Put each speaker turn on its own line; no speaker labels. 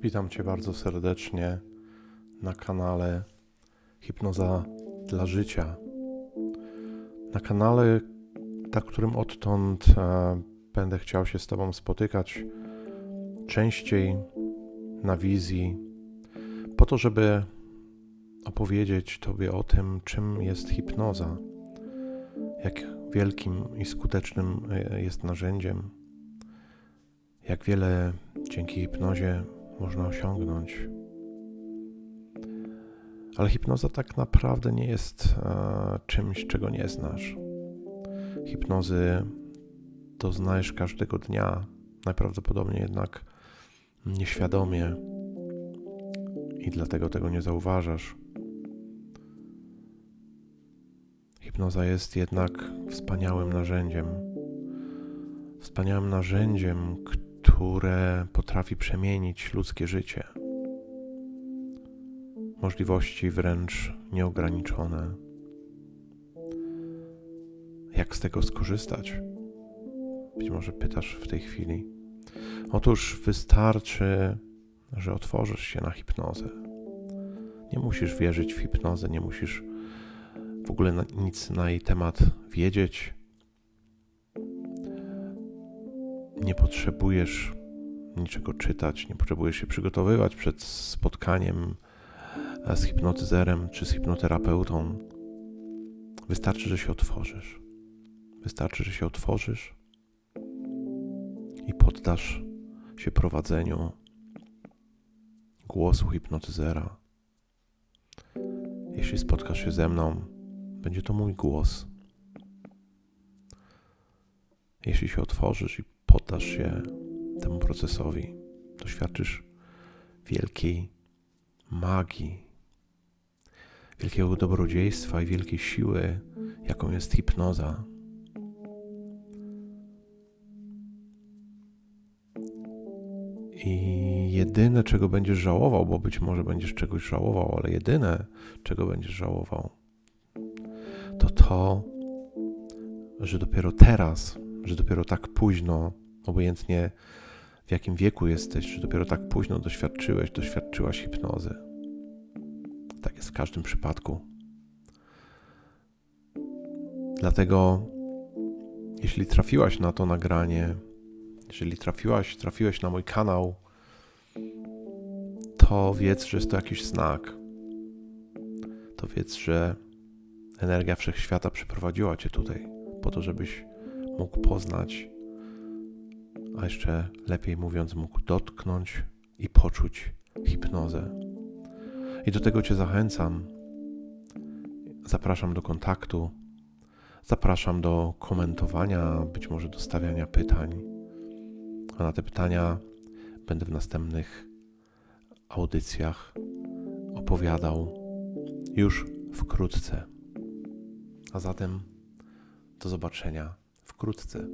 Witam Cię bardzo serdecznie na kanale Hipnoza dla Życia. Na kanale, na którym odtąd e, będę chciał się z Tobą spotykać częściej na wizji, po to, żeby opowiedzieć Tobie o tym, czym jest hipnoza, jak wielkim i skutecznym e, jest narzędziem, jak wiele dzięki hipnozie można osiągnąć. Ale hipnoza tak naprawdę nie jest e, czymś, czego nie znasz. Hipnozy doznajesz każdego dnia, najprawdopodobniej jednak nieświadomie i dlatego tego nie zauważasz. Hipnoza jest jednak wspaniałym narzędziem. Wspaniałym narzędziem, które potrafi przemienić ludzkie życie. Możliwości wręcz nieograniczone. Jak z tego skorzystać? Być może pytasz w tej chwili. Otóż wystarczy, że otworzysz się na hipnozę. Nie musisz wierzyć w hipnozę, nie musisz w ogóle nic na jej temat wiedzieć. Nie potrzebujesz niczego czytać, nie potrzebujesz się przygotowywać przed spotkaniem e, z hipnotyzerem czy z hipnoterapeutą. Wystarczy, że się otworzysz. Wystarczy, że się otworzysz i poddasz się prowadzeniu głosu hipnotyzera. Jeśli spotkasz się ze mną, będzie to mój głos. Jeśli się otworzysz i poddasz się temu procesowi, doświadczysz wielkiej magii, wielkiego dobrodziejstwa i wielkiej siły, jaką jest hipnoza. I jedyne, czego będziesz żałował, bo być może będziesz czegoś żałował, ale jedyne, czego będziesz żałował, to to, że dopiero teraz, że dopiero tak późno, obojętnie w jakim wieku jesteś, że dopiero tak późno doświadczyłeś, doświadczyłaś hipnozy. Tak jest w każdym przypadku. Dlatego, jeśli trafiłaś na to nagranie, jeżeli trafiłaś, trafiłeś na mój kanał, to wiedz, że jest to jakiś znak. To wiedz, że energia wszechświata przyprowadziła cię tutaj, po to, żebyś mógł poznać, a jeszcze lepiej mówiąc, mógł dotknąć i poczuć hipnozę. I do tego cię zachęcam. Zapraszam do kontaktu, zapraszam do komentowania, być może do stawiania pytań. A na te pytania będę w następnych audycjach opowiadał już wkrótce. A zatem do zobaczenia wkrótce.